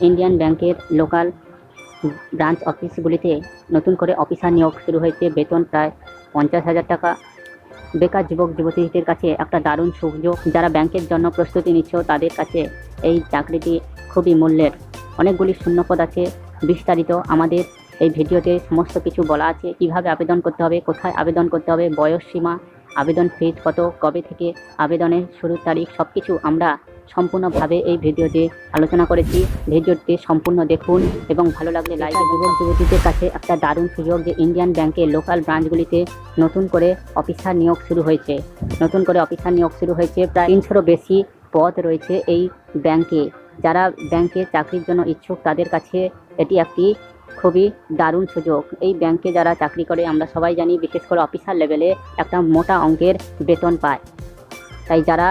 Indian ব্যাংকের local branch অফিসগুলিতে নতুন করে অফিসার নিয়োগ শুরু হয়েছে। বেতন প্রায় পঞ্চাশ হাজার টাকা। বেকার যুবক, যুবতীদের কাছে একটা দারুণ সুযোগ। যারা ব্যাংকের জন্য প্রস্তুতি নিচ্ছ, তাদের কাছে এই চাকরিটি খুবই মূল্যের। অনেকগুলি শূন্যপদ আছে। বিস্তারিত আমাদের এই ভিডিওতে সমস্ত কিছু বলা আছে। কীভাবে আবেদন করতে হবে, কোথায় আবেদন করতে হবে, বয়স সীমা, আবেদন ফিজ কত, কবে থেকে আবেদনের শুরুর তারিখ সব কিছু আমরা সম্পূর্ণভাবে এই ভিডিওতে আলোচনা করেছি। ভিডিওটি সম্পূর্ণ দেখুন এবং ভালো লাগলে লাইক যুবক যুবতীদের কাছে একটা দারুণ সুযোগ যে ইন্ডিয়ান ব্যাংকের লোকাল ব্রাঞ্চগুলিতে নতুন করে অফিসার নিয়োগ শুরু হয়েছে। নতুন করে অফিসার নিয়োগ শুরু হয়েছে। প্রায় তিনশোরও বেশি পদ রয়েছে এই ব্যাংকে যারা ব্যাংকে চাকরির জন্য ইচ্ছুক, তাদের কাছে এটি একটি খুবই দারুণ সুযোগ। এই ব্যাংকে যারা চাকরি করে, আমরা সবাই জানি, বিশেষ করে অফিসার লেভেলে একটা মোটা অঙ্কের বেতন পায়। তাই যারা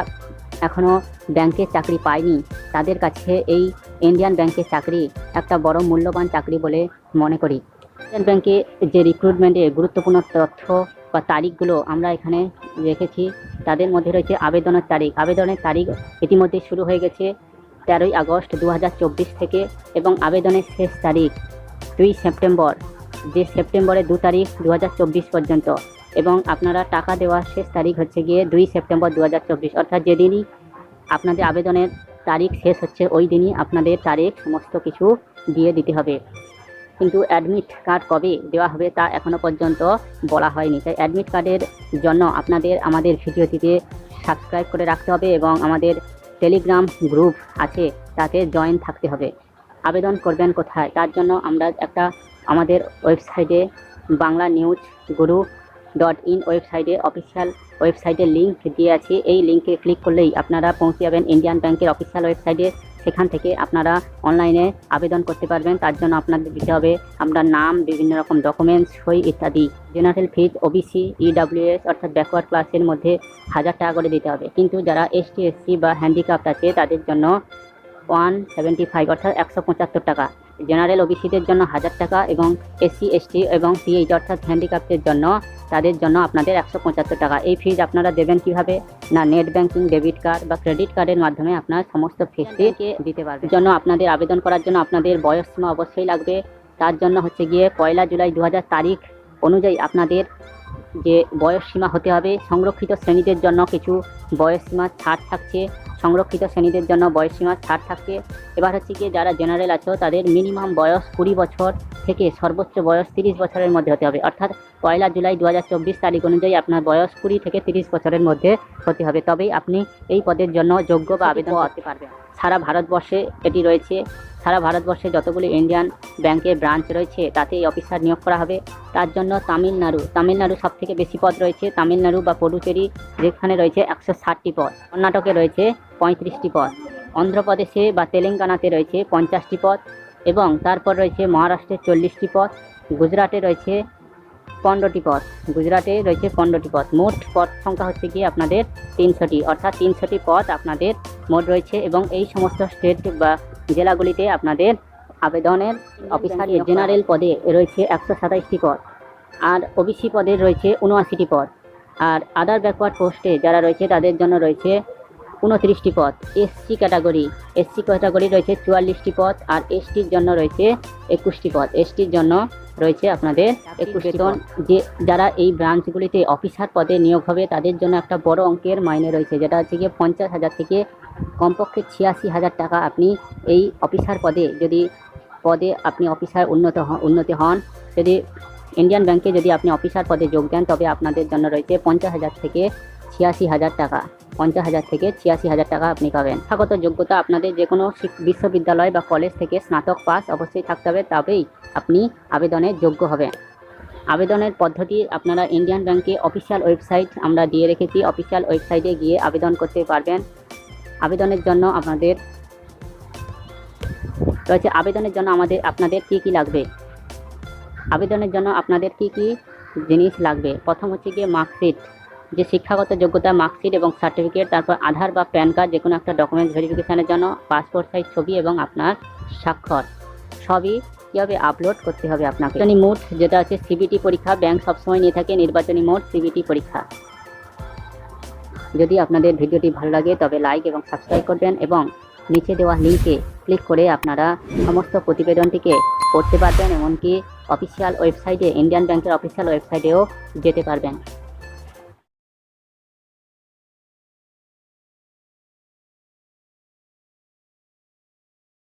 এখনও ব্যাংকে চাকরি পায়নি। তাদের কাছে এই ইন্ডিয়ান ব্যাংকের চাকরি একটা বড় মূল্যবান চাকরি বলে মনে করি। ইন্ডিয়ান ব্যাংকে যে রিক্রুটমেন্টের গুরুত্বপূর্ণ তথ্য বা তারিখগুলো আমরা এখানে রেখেছি, তাদের মধ্যে রয়েছে আবেদনের তারিখ। আবেদনের তারিখ ইতিমধ্যে শুরু হয়ে গেছে তেরোই আগস্ট দু হাজার চব্বিশ থেকে এবং আবেদনের শেষ তারিখ দুই সেপ্টেম্বর। যে সেপ্টেম্বরের দু তারিখ দু হাজার চব্বিশ পর্যন্ত। এবং আপনারা টাকা দেওয়ার শেষ তারিখ হচ্ছে গিয়ে দুই সেপ্টেম্বর দু হাজার চব্বিশ। অর্থাৎ যেদিনই আপনাদের আবেদনের তারিখ শেষ হচ্ছে, ওই দিনই আপনাদের তারিখ সমস্ত কিছু দিয়ে দিতে হবে। কিন্তু অ্যাডমিট কার্ড কবে দেওয়া হবে তা এখনও পর্যন্ত বলা হয়নি। তাই অ্যাডমিট কার্ডের জন্য আপনাদের আমাদের ভিডিওটিতে সাবস্ক্রাইব করে রাখতে হবে এবং আমাদের টেলিগ্রাম গ্রুপ আছে, তাতে জয়েন থাকতে হবে। আবেদন করবেন কোথায়? তার জন্য আমরা একটা আমাদের ওয়েবসাইটে Bangla news guru dot in ওয়েবসাইটে অফিসিয়াল ওয়েবসাইটের লিঙ্ক দিয়ে আছে। এই লিঙ্কে ক্লিক করলেই আপনারা পৌঁছে যাবেন ইন্ডিয়ান ব্যাংকের অফিসিয়াল ওয়েবসাইটে সেখান থেকে আপনারা অনলাইনে আবেদন করতে পারবেন। তার জন্য আপনাদের দিতে হবে আপনার নাম, বিভিন্ন রকম ডকুমেন্টস সই ইত্যাদি। জেনারেল ফিজ ওবিসি ইডাব্লিউএস অর্থাৎ ব্যাকওয়ার্ড ক্লাসের মধ্যে হাজার টাকা করে দিতে হবে। কিন্তু যারা এসটি এসসি বা হ্যান্ডিক্যাপ্ট আছে, তাদের জন্য ওয়ান সেভেন্টি ফাইভ অর্থাৎ একশো পঁচাত্তর টাকা। জেনারেল ওবিসিদের জন্য হাজার টাকা এবং এসসি এসটি এবং সিএইচ অর্থাৎ হ্যান্ডিক্যাপ্টের জন্য তাদের জন্য আপনাদের একশো পঁচাত্তর টাকা। এই ফিজ আপনারা দেবেন কীভাবে? না নেট ব্যাংকিং ডেবিট কার্ড বা ক্রেডিট কার্ডের মাধ্যমে আপনার সমস্ত ফিজটি দিতে পারবেন। জন্য আপনাদের আবেদন করার জন্য আপনাদের বয়স সীমা অবশ্যই লাগবে। তার জন্য হচ্ছে গিয়ে পয়লা জুলাই দু হাজার তারিখ অনুযায়ী আপনাদের যে বয়স সীমা হতে হবে, সংরক্ষিত শ্রেণীদের জন্য কিছু বয়স সীমা ছাড় থাকছে, সংরক্ষিত শ্রেণীদের জন্য বয়স সীমা ছাড় থাকছে। এবার হচ্ছে গিয়ে যারা জেনারেল আছো, তাদের মিনিমাম বয়স কুড়ি বছর। থেকে সর্বোচ্চ বয়স তিরিশ বছরের মধ্যে হতে হবে। অর্থাৎ পয়লা জুলাই দু হাজার চব্বিশ তারিখ অনুযায়ী আপনার বয়স কুড়ি থেকে তিরিশ বছরের মধ্যে হতে হবে। তবেই আপনি এই পদের জন্য যোগ্য বা আবেদন করতে পারবেন। সারা ভারতবর্ষে এটি রয়েছে। সারা ভারতবর্ষে যতগুলি ইন্ডিয়ান ব্যাংকের ব্রাঞ্চ রয়েছে তাতে এই অফিসার নিয়োগ করা হবে। তার জন্য তামিলনাড়ু তামিলনাড়ু সব থেকে বেশি পদ রয়েছে। তামিলনাড়ু বা পডুচেরি যেখানে রয়েছে একশো ষাটটি পদ। কর্ণাটকে রয়েছে পঁয়ত্রিশটি পদ। অন্ধ্রপ্রদেশে বা তেলেঙ্গানাতে রয়েছে পঞ্চাশটি পদ। এবং তারপর রয়েছে মহারাষ্ট্রের চল্লিশটি পথ গুজরাটে রয়েছে পনেরোটি পথ গুজরাটে রয়েছে পনেরোটি পথ। মোট পথ সংখ্যা হচ্ছে গিয়ে আপনাদের তিনশোটি অর্থাৎ তিনশোটি পথ আপনাদের মোট রয়েছে এবং এই সমস্ত স্টেট বা জেলাগুলিতে আপনাদের আবেদনের অফিসার জেনারেল পদে রয়েছে একশো সাতাইশটি পদ আর ওবিসি পদে রয়েছে উনআশিটি পদ আর আদার ব্যাকওয়ার্ড পোস্টে যারা রয়েছে তাদের জন্য রয়েছে উনত্রিশটি পদ। এসসি ক্যাটাগরি এসসি ক্যাটাগরি রয়েছে চুয়াল্লিশটি পদ আর এসটির জন্য রয়েছে একুশটি পদ। এসটির জন্য রয়েছে আপনাদের একুশ বেতন। যে যারা এই ব্রাঞ্চগুলিতে অফিসার পদে নিয়োগ হবে তাদের জন্য একটা বড় অঙ্কের মাইনে রয়েছে যেটা হচ্ছে গিয়ে পঞ্চাশ হাজার থেকে কমপক্ষে ছিয়াশি হাজার টাকা আপনি এই অফিসার পদে যদি পদে আপনি অফিসার উন্নত হন উন্নতি হন যদি ইন্ডিয়ান ব্যাংকে যদি আপনি অফিসার পদে যোগ দেন তবে আপনাদের জন্য রয়েছে পঞ্চাশ হাজার থেকে ছিয়াশি হাজার টাকা। পঞ্চাশ হাজার থেকে ছিয়াশি হাজার টাকা আপনি পাবেন। শিক্ষাগত যোগ্যতা আপনাদের যে কোনো বিশ্ববিদ্যালয় বা কলেজ থেকে স্নাতক, পাস অবশ্যই থাকতে হবে, তবেই আপনি আবেদনের যোগ্য হবেন। আবেদনের পদ্ধতি আপনারা ইন্ডিয়ান ব্যাংকে অফিসিয়াল ওয়েবসাইট আমরা দিয়ে রেখেছি। অফিসিয়াল ওয়েবসাইটে গিয়ে আবেদন করতে পারবেন। আবেদনের জন্য আপনাদের রয়েছে, আবেদনের জন্য আমাদের, আপনাদের কি কি লাগবে? আবেদনের জন্য আপনাদের কি কি জিনিস লাগবে? প্রথম হচ্ছে গিয়ে মার্কশিট। যে শিক্ষাগত যোগ্যতা, মার্কশিট এবং সার্টিফিকেট, তারপর আধার বা প্যান কার্ড যে কোনো একটা ডকুমেন্টস ভেরিফিকেশনের জন্য, পাসপোর্ট সাইজ ছবি এবং আপনার স্বাক্ষর। সবই কীভাবে আপলোড করতে হবে আপনাকে? নির্বাচনী মোড যেটা আছে, সিবিটি পরীক্ষা, ব্যাংক সবসময় নিয়ে থাকে নির্বাচনী মোট সিবিটি পরীক্ষা। যদি আপনাদের ভিডিওটি ভালো লাগে, তবে লাইক এবং সাবস্ক্রাইব করবেন এবং নিচে দেওয়া লিঙ্কে ক্লিক করে আপনারা সমস্ত প্রতিবেদনটিকে পড়তে পারবেন, এমনকি অফিসিয়াল ওয়েবসাইটে, ইন্ডিয়ান ব্যাংকের অফিসিয়াল ওয়েবসাইটেও যেতে পারবেন।